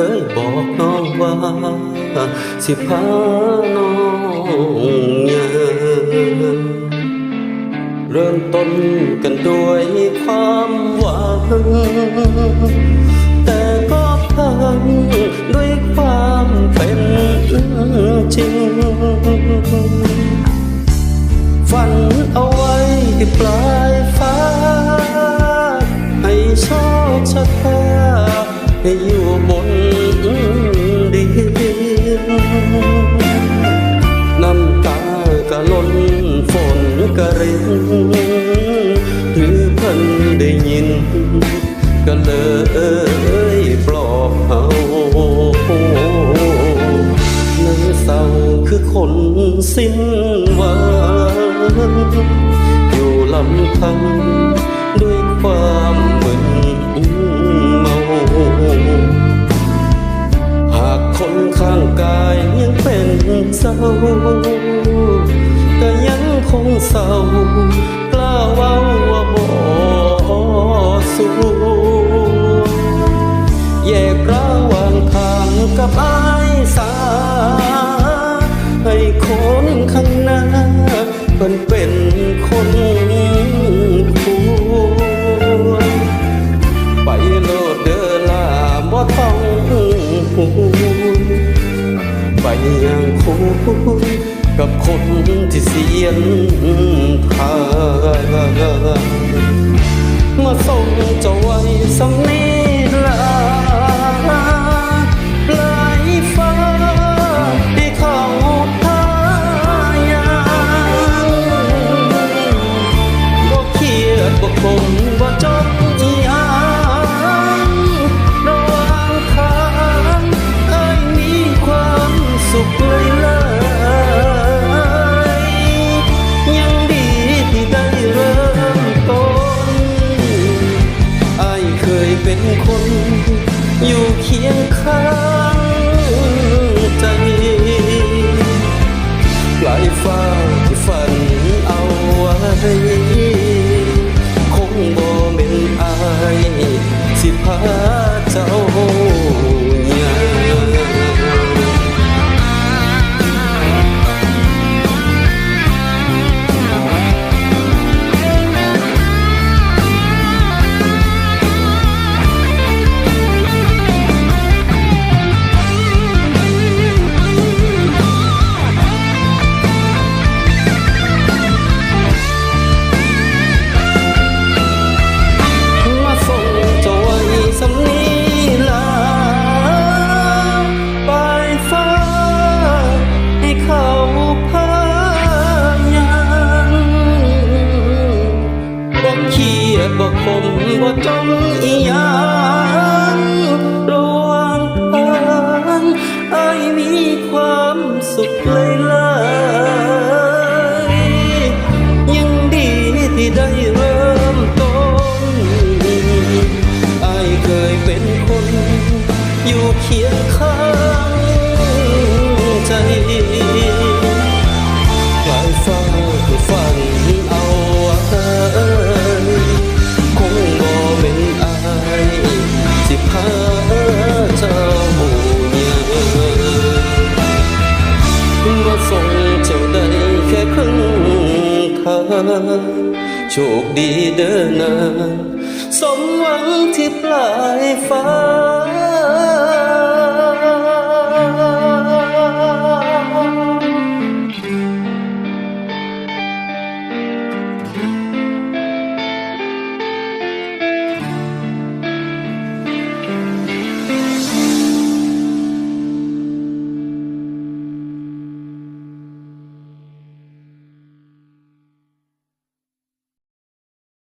คยบอกน้องว่า สิพาน้องยาเริ่มต้นกันด้วยความหวัง กระริงหรือพันได้ยิน ก็เลยปลอบเฮานั่งเศร้าคือคนสิ้นหวังอยู่ลำพัง กับคนที่เสียนทางมาส่งจ้าไว้สังนีลาปลายฟ้าที่เขาพายางบ่เครียดบ่คง เป็นคนอยู่เคียงข้างใจปลายฟ้า ค้าโชคดีเด้อนาสมหวังที่ปลายฟ้า